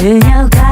只要开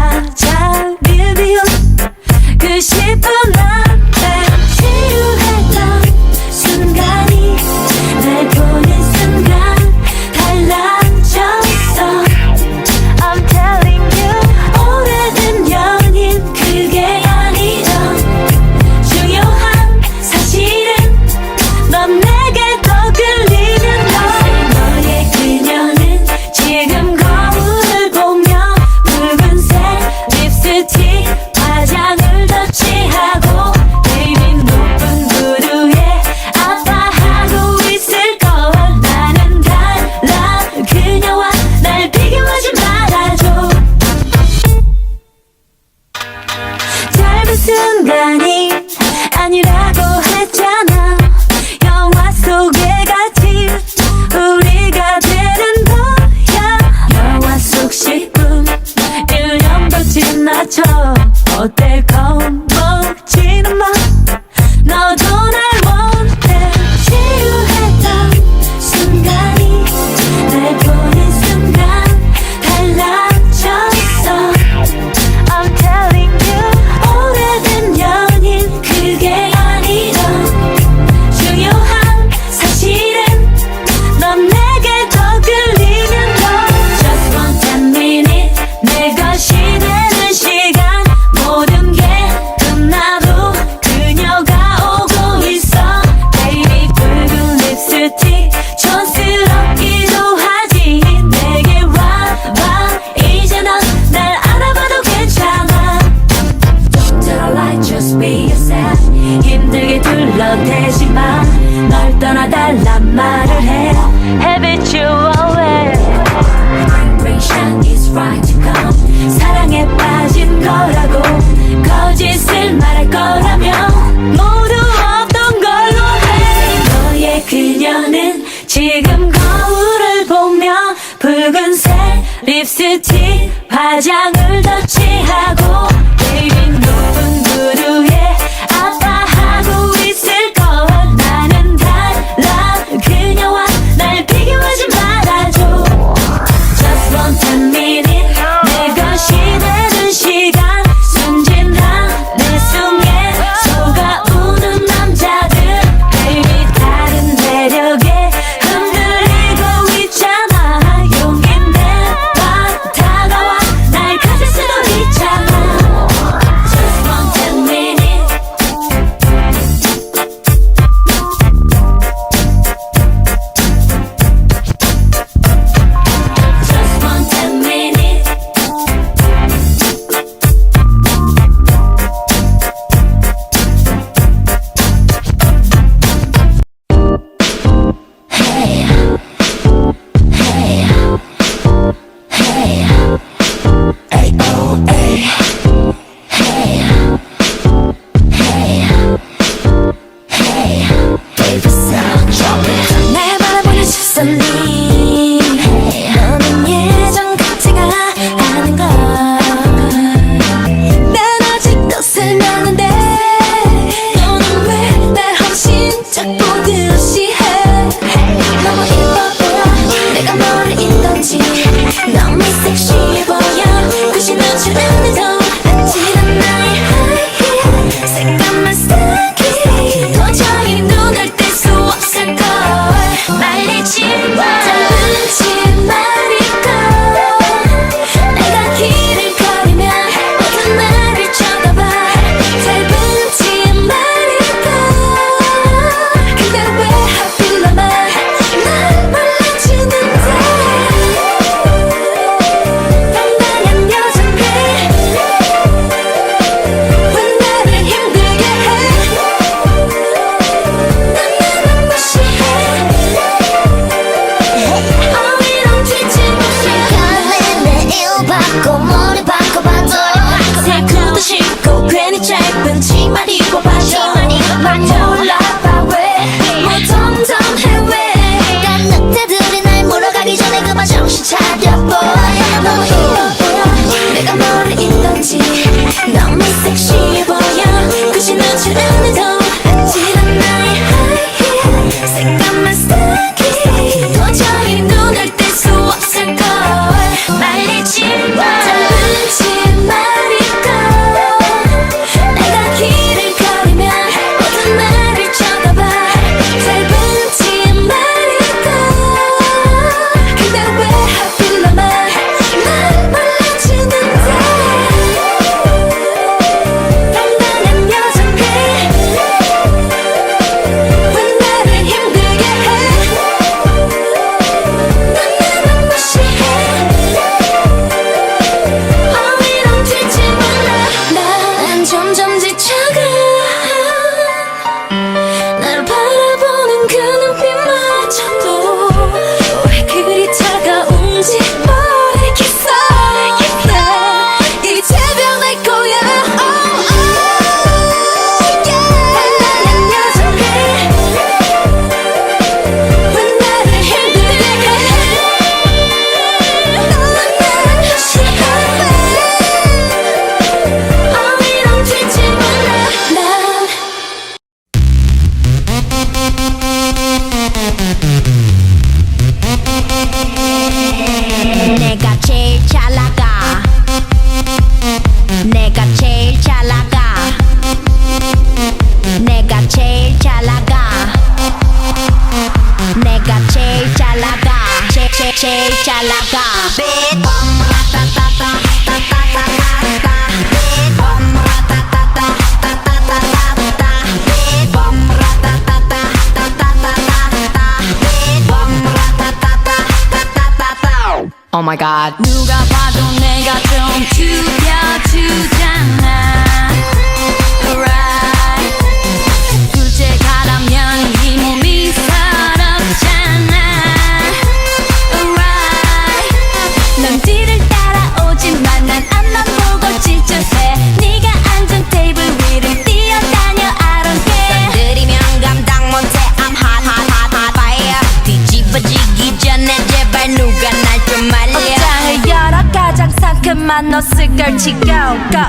걸치고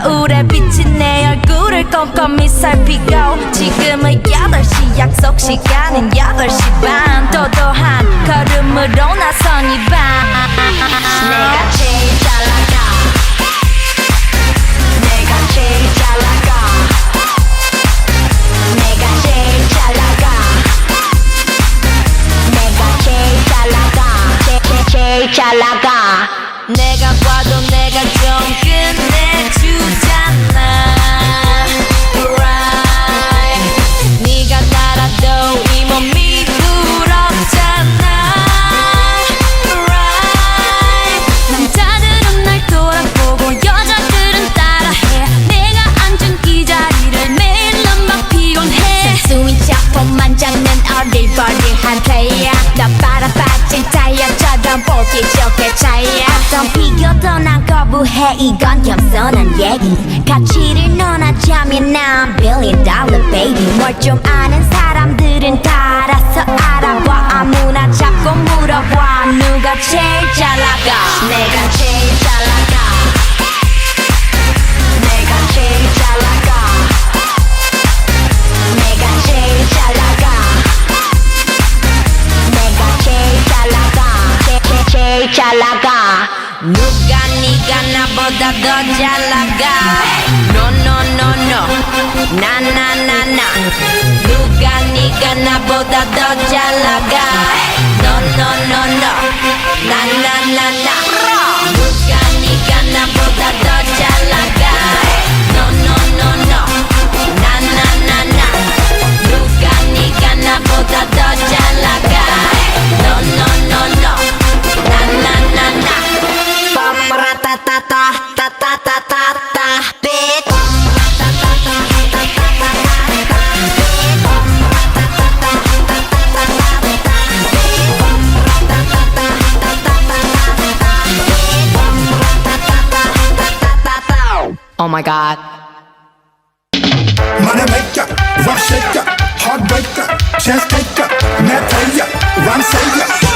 거울에 비친 내 얼굴을 꼼꼼히 살피고 지금은 8시 약속 시간은 8시 반. 도도한 걸음으로 나선 이밤. 내가 제일 잘 나가 내가 제일 잘 나가 내가 제일 잘 나가 내가 제일 잘 나가 제일 잘 나가 너 빨아빠진 타이어처럼 보기 좋게 차이야 어떤 비교도 난 거부해 이건 겸손한 얘기 가치를 논하자면 난 billion dollar baby 뭘 좀 아는 사람들은 다 알아서 알아봐 아무나 자꾸 물어봐 누가 제일 잘 나가 내가 제일 제, 제일 잘 나가 누가 네가 나보다 더잘 나가 No no no no 나나나나 누가 네가 나보다 Oh my god. Money maker, shaker, heartbreaker, chance taker, player, rhyme.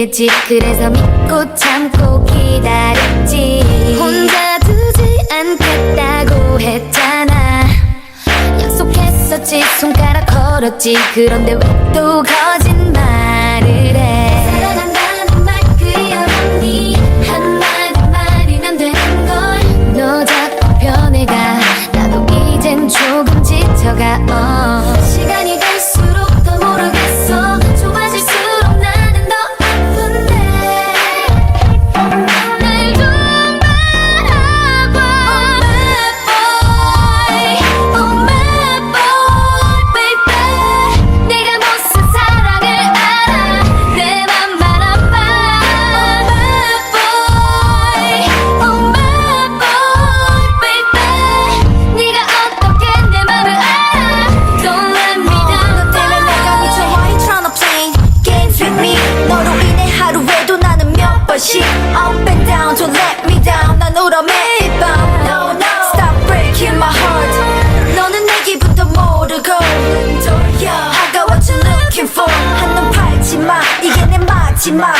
있겠지. 그래서 믿고 참고 기다렸지. 혼자 두지 않겠다고 했잖아. 약속했었지. 손가락 걸었지. 그런데 왜 또 거짓말을 해? 사랑한다는 말 그여니 한마디 말이면 된걸. 너 자꾸 변해가. 나도 이젠 조금 지쳐가 어. 울어 매일 밤 No no Stop breaking my heart 너는 내기부터 모르고 돌려 I got what you looking for 한눈 팔지마 이게 내 마지막